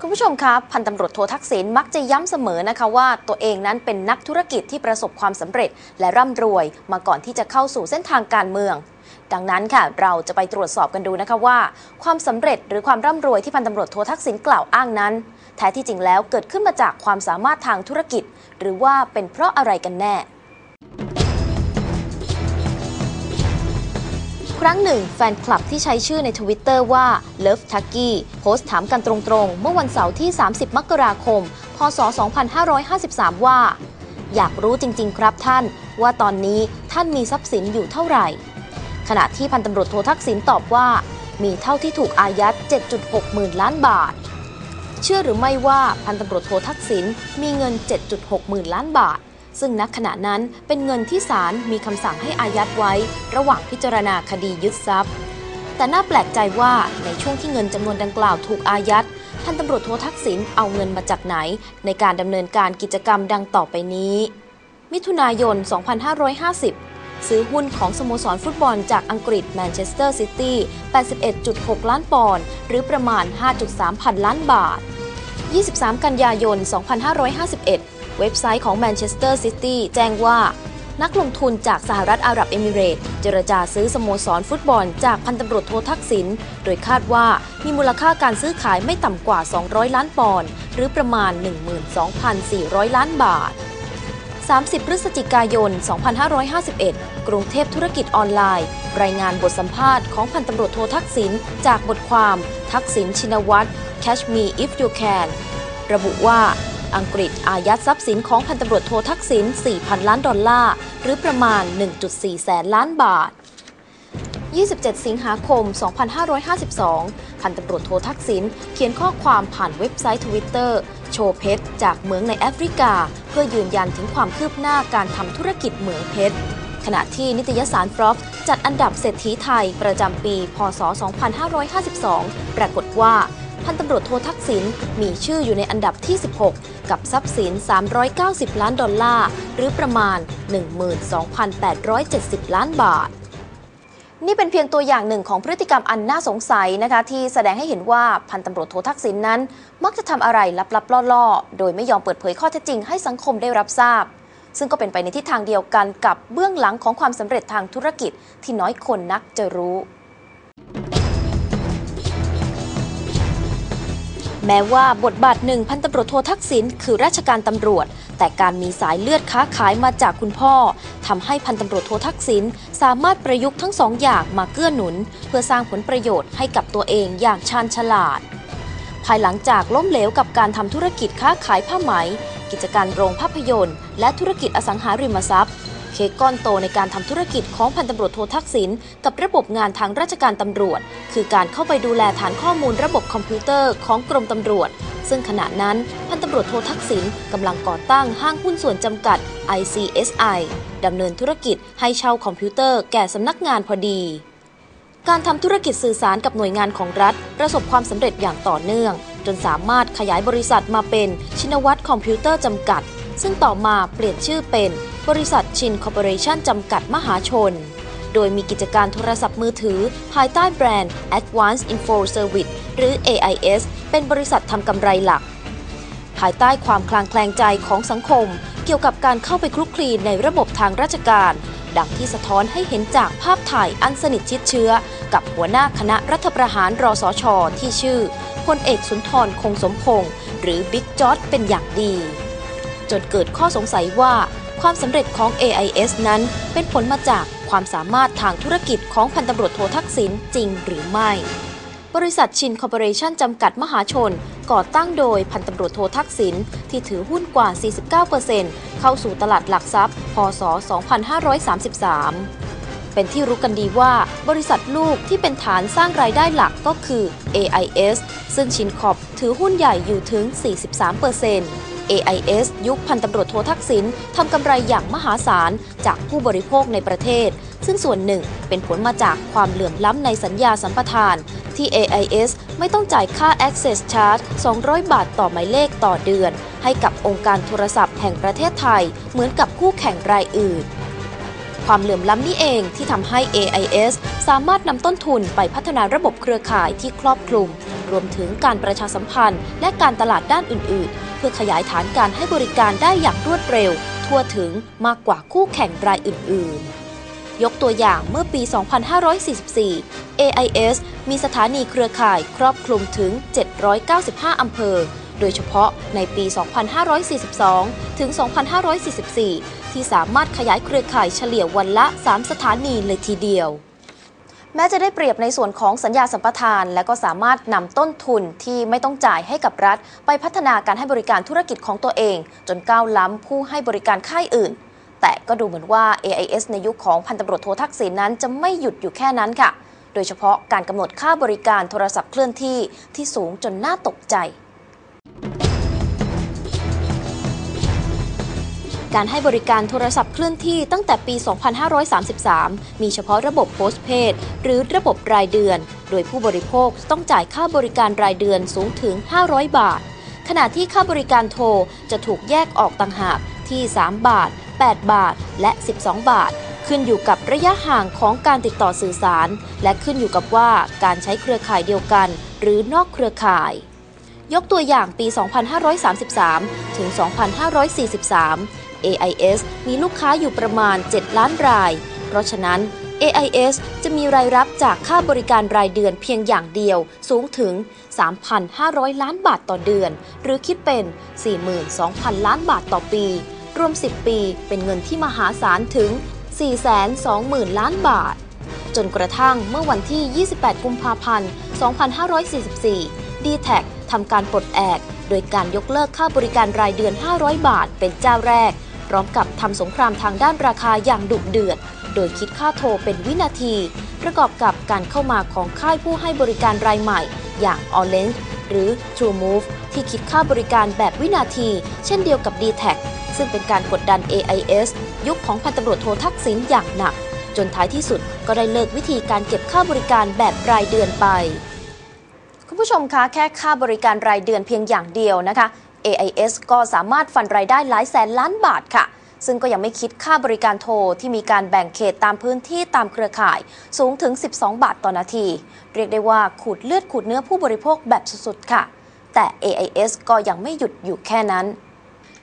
คุณผู้ชมครับพันตำรวจโททักษิณมักจะย้ำเสมอนะคะว่าตัวเองนั้นเป็นนักธุรกิจที่ประสบความสำเร็จ และร่ำรวย มาก่อนที่จะเข้าสู่เส้นทางการเมือง ดังนั้นค่ะ เราจะไปตรวจสอบกันดูนะคะว่า ความสำเร็จหรือความร่ำรวยที่พันตำรวจโททักษิณกล่าวอ้างนั้น แท้ที่จริงแล้วเกิดขึ้นมาจากความสามารถทางธุรกิจ หรือว่าเป็นเพราะอะไรกันแน่ รั้งหนึ่งแฟนคลับที่ใช้ชื่อในทวิตเตอร์ว่า Love t u c k y โพสต์ถามกันตรงๆ เมื่อวันเสาร์ที่ 30 มกราคม พศ 2553 ว่า อยากรู้จริง ๆ ครับท่าน ว่าตอนนี้ท่านมีทรัพย์สินอยู่เท่าไหร่ ขณะที่พันตำรวจโททักษิณตอบว่า มีเท่าที่ถูกอายัด 7.6 หมื่นล้านบาท เชื่อหรือไม่ว่าพันตำรวจโททักษิณมีเงิน 7.6 หมื่นล้านบาท ซึ่งณขณะนั้นเป็นเงินที่ศาลมีคำสั่งให้อายัดไว้ ระหว่างพิจารณาคดียึดทรัพย์ แต่น่าแปลกใจว่าในช่วงที่เงินจำนวนดังกล่าวถูกอายัดพันตำรวจโททักษิณเอาเงินมาจากไหน ในการดำเนินการกิจกรรมดังต่อไปนี้ มิถุนายน 2550 ซื้อหุ้นของสโมสรฟุตบอลจากอังกฤษแมนเชสเตอร์ซิตี้ 81.6 ล้านปอนด์หรือประมาณ 5.3 พันล้านบาท 23 กันยายน 2551 เว็บไซต์ของแมนเชสเตอร์ซิตี้แจ้งว่า นักลงทุนจากสหรัฐอาหรับเอมิเรตส์เจรจาซื้อสโมสรฟุตบอลจากพันตำรวจโททักษิณโดยคาดว่ามีมูลค่าการซื้อขายไม่ต่ำกว่า 200 ล้านปอนด์หรือประมาณ 12,400 ล้านบาท 30 พฤศจิกายน 2551 กรุงเทพธุรกิจออนไลน์ รายงานบทสัมภาษณ์ของพันตำรวจโททักษิณจากบทความ ทักษิณชินวัตร Catch Me If You Can ระบุว่า อังกฤษอายัดทรัพย์สินของพันตำรวจโททักษิณ 4,000 ล้านดอลลาร์ หรือประมาณ 1.4 แสนล้านบาท 27 สิงหาคม 2552 พันตำรวจโททักษิณเขียนข้อความผ่านเว็บไซต์ทวิตเตอร์โชว์เพชร จากเหมืองในแอฟริกา เพื่อยืนยันถึงความคืบหน้าการทำธุรกิจเหมืองเพชรขณะที่นิตยสารฟรอฟจัดอันดับเศรษฐีไทยประจำปี พศ 2552 ปรากฏว่า พันตำรวจโททักษิณมีชื่ออยู่ในอันดับที่ 16 กับทรัพย์สิน 390 ล้านดอลลาร์ หรือประมาณ 12,870 ล้านบาทนี่เป็นเพียงตัวอย่างหนึ่งของพฤติกรรมอันน่าสงสัยนะคะที่แสดงให้เห็นว่าพันตำรวจโททักษิณนนั้น มักจะทำอะไรลับๆล่อๆ โดยไม่ยอมเปิดเผยข้อเท็จจริงให้สังคมได้รับทราบ ซึ่งก็เป็นไปในทิศทางเดียวกันกับเบื้องหลังของความสำเร็จทางธุรกิจที่น้อยคนนักจะรู้ แม้ว่าบทบาทหนึ่งพันตำรวจโททักษิณคือราชการตำรวจ แต่การมีสายเลือดค้าขายมาจากคุณพ่อทำให้พันตำรวจโททักษิณสามารถประยุกต์ทั้งสองอย่างมาเกื้อหนุน เพื่อสร้างผลประโยชน์ให้กับตัวเองอย่างชาญฉลาด ภายหลังจากล้มเหลวกับการทำธุรกิจค้าขายผ้าไหม กิจการโรงภาพยนตร์ และธุรกิจอสังหาริมทรัพย์ เค้กก้อนโตในการทำธุรกิจของพันตำรวจโททักษิณกับระบบงานทางราชการตำรวจ คือการเข้าไปดูแลฐานข้อมูลระบบคอมพิวเตอร์ของกรมตำรวจ ซึ่งขณะนั้นพันตำรวจโททักษิณกำลังก่อตั้งห้างหุ้นส่วนจำกัด ICSI ดำเนินธุรกิจให้เช่าคอมพิวเตอร์แก่สำนักงานพอดี การทำธุรกิจสื่อสารกับหน่วยงานของรัฐ ประสบความสำเร็จอย่างต่อเนื่อง จนสามารถขยายบริษัทมาเป็นชินวัตรคอมพิวเตอร์จำกัด ซึ่งต่อมาเปลี่ยนชื่อเป็น บริษัทชินคอร์ปอเรชั่นจำกัดมหาชน โดยมีกิจการโทรศัพท์มือถือ ภายใต้แบรนด์ Advanced Info Service หรือ AIS เป็นบริษัททำกำไรหลัก ภายใต้ความคลางแคลงใจของสังคม เกี่ยวกับการเข้าไปคลุกคลีในระบบทางราชการ ดังที่สะท้อนให้เห็นจากภาพถ่ายอันสนิทชิดเชื้อ กับหัวหน้าคณะรัฐประหารรอสชที่ชื่อพลเอกสุนทรคงสมพงศ์หรือบิ๊กจอร์ดเป็นอย่างดี จนเกิดข้อสงสัยว่า ความสำเร็จของ AIS นั้นเป็นผลมาจากความสามารถทางธุรกิจของพันตำรวจโททักษิณจริงหรือไม่ บริษัทชินคอร์ปอเรชั่นจำกัดมหาชน ก่อตั้งโดยพันตำรวจโททักษิณที่ถือหุ้นกว่า 49%เข้าสู่ตลาดหลักทรัพย์ พศ 2533เป็นที่รู้กันดีว่าบริษัทลูกที่เป็นฐานสร้างรายได้หลักก็คือ AIS ซึ่งชินคอปถือหุ้นใหญ่อยู่ถึง 43% AIS ยุคพันตำรวจโททักษิณทำกำไรอย่างมหาศาลจากผู้บริโภคในประเทศ ซึ่งส่วนหนึ่งเป็นผลมาจากความเหลื่อมล้ำในสัญญาสัมปทาน ที่ AIS ไม่ต้องจ่ายค่า Access Charge 200 บาทต่อหมายเลขต่อเดือน ให้กับองค์การโทรศัพท์แห่งประเทศไทย เหมือนกับคู่แข่งรายอื่น ความเหลื่อมล้ำนี้เองที่ทำให้ AIS สามารถนำต้นทุนไปพัฒนาระบบเครือข่ายที่ครอบคลุม รวมถึงการประชาสัมพันธ์ และการตลาดด้านอื่น ๆ เพื่อขยายฐานการให้บริการได้อย่างรวดเร็ว ทั่วถึงมากกว่าคู่แข่งรายอื่น ๆยกตัวอย่างเมื่อปี 2544 AIS มีสถานีเครือข่ายครอบคลุมถึง 795 อำเภอ โดยเฉพาะในปี 2542 ถึง 2544 ที่สามารถขยายเครือข่ายเฉลี่ยวันละ 3 สถานีเลยทีเดียว แม้จะได้เปรียบในส่วนของสัญญาสัมปทาน และก็สามารถนำต้นทุนที่ไม่ต้องจ่ายให้กับรัฐ ไปพัฒนาการให้บริการธุรกิจของตัวเอง จนก้าวล้ำผู้ให้บริการค่ายอื่น แต่ก็ดูเหมือนว่า AIS ในยุคของพันตำรวจโททักษิณนั้นจะไม่หยุดอยู่แค่นั้นค่ะ โดยเฉพาะการกำหนดค่าบริการโทรศัพท์เคลื่อนที่ที่สูงจนน่าตกใจ การให้บริการโทรศัพท์เคลื่อนที่ตั้งแต่ปี 2533 มีเฉพาะระบบโพสเพดหรือระบบรายเดือน โดยผู้บริโภคต้องจ่ายค่าบริการรายเดือนสูงถึง 500 บาท ขณะที่ค่าบริการโทรจะถูกแยกออกต่างหากที่ 3 บาท 8 บาท และ 12 บาท ขึ้นอยู่กับระยะห่างของการติดต่อสื่อสาร และขึ้นอยู่กับว่าการใช้เครือข่ายเดียวกัน หรือนอกเครือข่ายยกตัวอย่างปี 2533 ถึง 2543 AIS มีลูกค้าอยู่ประมาณ 7 ล้านราย เพราะฉะนั้น AIS จะมีรายรับจากค่าบริการรายเดือนเพียงอย่างเดียวสูงถึง 3,500 ล้านบาทต่อเดือน หรือคิดเป็น 42,000 ล้านบาทต่อปี รวม 10 ปีเป็นเงินที่มหาศาลถึง 420,000 ล้านบาท จนกระทั่งเมื่อวันที่ 28 กุมภาพันธ์ 2544 d t แท ทำการปลดแอก โดยการยกเลิกค่าบริการรายเดือน 500 บาท เป็นเจ้าแรก พร้อมกับทำสงครามทางด้านราคาอย่างดุเดือด โดยคิดค่าโทรเป็นวินาที ประกอบกับการเข้ามาของค่ายผู้ให้บริการรายใหม่ อย่าง Orange หรือ TrueMove ที่คิดค่าบริการแบบวินาที เช่นเดียวกับ d t แทซึ่งเป็นการกดดัน AIS ยุคของพันตำรวจโททักษิณอย่างหนัก จนท้ายที่สุดก็ได้เลิกวิธีการเก็บค่าบริการแบบรายเดือนไป คุณผู้ชมคะแค่ค่าบริการรายเดือนเพียงอย่างเดียวนะคะ AIS ก็สามารถฟันรายได้หลายแสนล้านบาทค่ะ ซึ่งก็ยังไม่คิดค่าบริการโทรที่มีการแบ่งเขตตามพื้นที่ตามเครือข่ายสูงถึง 12 บาทต่อนาที เรียกได้ว่าขูดเลือดขูดเนื้อผู้บริโภคแบบสุดๆค่ะ แต่ AIS ก็ยังไม่หยุดอยู่แค่นั้น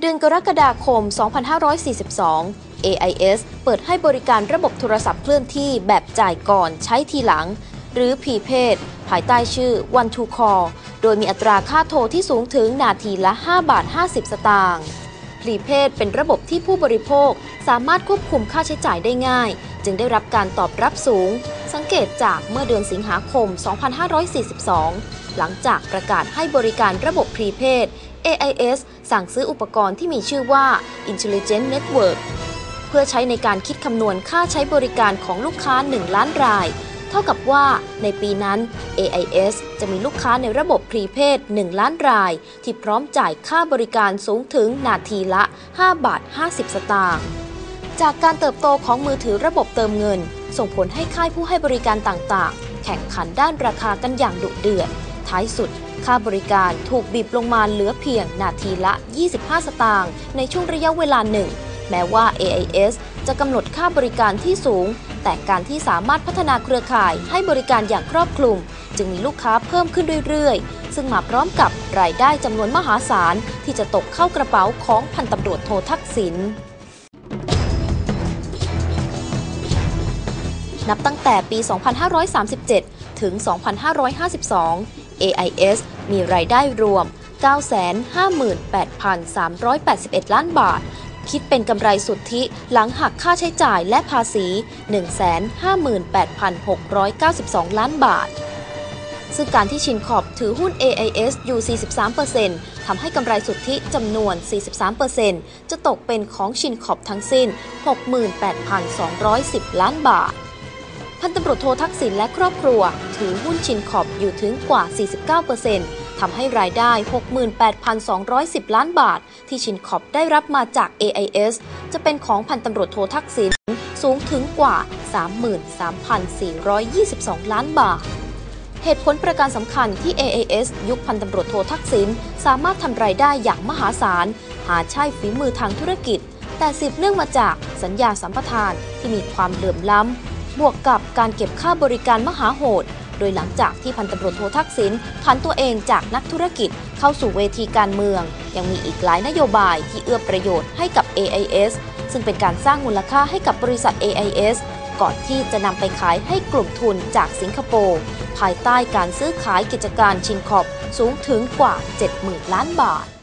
เดือนกรกฎาคม 2542 AIS เปิดให้บริการระบบโทรศัพท์เคลื่อนที่แบบจ่ายก่อนใช้ทีหลัง หรือ Prepaid ภายใต้ชื่อ One to Call โดยมีอัตราค่าโทรที่สูงถึงนาทีละ 5 บาท 50 สตางค์ Prepaid เป็นระบบที่ผู้บริโภคสามารถควบคุมค่าใช้จ่ายได้ง่าย จึงได้รับการตอบรับสูง สังเกตจากเมื่อเดือนสิงหาคม 2542 หลังจากประกาศให้บริการระบบ Prepaid AIS สั่งซื้ออุปกรณ์ที่มีชื่อว่า Intelligent Network เพื่อใช้ในการคิดคำนวณค่าใช้บริการของลูกค้า 1 ล้านราย ท่ากับว่าในปีนั้น AIS จะมีลูกค้าในระบบพรีเพด1 ล้านราย ที่พร้อมจ่ายค่าบริการสูงถึงนาทีละ 5 บาท 50 สตางค์จากการเติบโตของมือถือระบบเติมเงิน ส่งผลให้ค่ายผู้ให้บริการต่างๆ แข่งขันด้านราคากันอย่างดุเดือด ท้ายสุด ค่าบริการถูกบีบลงมาเหลือเพียงนาทีละ 25 สตางค์ในช่วงระยะเวลาหนึ่ง แม้ว่า AIS จะกำหนดค่าบริการที่สูง แต่การที่สามารถพัฒนาเครือข่ายให้บริการอย่างครอบคลุม จึงมีลูกค้าเพิ่มขึ้นเรื่อยๆ ซึ่งมาพร้อมกับรายได้จำนวนมหาศาล ที่จะตกเข้ากระเป๋าของพันตำรวจโททักษิณนับตั้งแต่ปี 2537 ถึง 2552 AIS มีรายได้รวม 958,381 ล้านบาท คิดเป็นกำไรสุทธิหลังหักค่าใช้จ่ายและภาษี 158,692 ล้านบาท ซึ่งการที่ชินขอบถือหุ้น AIS อยู่ 43%ทำให้กำไรสุทธิจำนวน 43%จะตกเป็นของชินขอบทั้งสิ้น 68,210 ล้านบาทพันตำรวจโททักษิณและครอบครัว ถือหุ้นชินขอบอยู่ถึงกว่า 49% ทำให้รายได้ 68,210 ล้านบาท ที่ชินขอบได้รับมาจาก AIS จะเป็นของพันตำรวจโททักษิณสูงถึงกว่า 33,422 ล้านบาทเหตุผลประการสำคัญที่ AAS ยุคพันตำรวจโททักษิณสามารถทำรายได้อย่างมหาศาล หาใช่ฝีมือทางธุรกิจ แต่สืบเนื่องมาจากสัญญาสัมปทานที่มีความเหลื่อมล้ำ บวกกับการเก็บค่าบริการมหาโหด โดยหลังจากที่พันตำรวจโททักษิณผันตัวเองจากนักธุรกิจเข้าสู่เวทีการเมือง ยังมีอีกหลายนโยบายที่เอื้อประโยชน์ให้กับ AIS ซึ่งเป็นการสร้างมูลค่าให้กับบริษัท AIS ก่อนที่จะนำไปขายให้กลุ่มทุนจากสิงคโปร์ภายใต้การซื้อขายกิจการชินคอปสูงถึงกว่า 70,000 ล้านบาท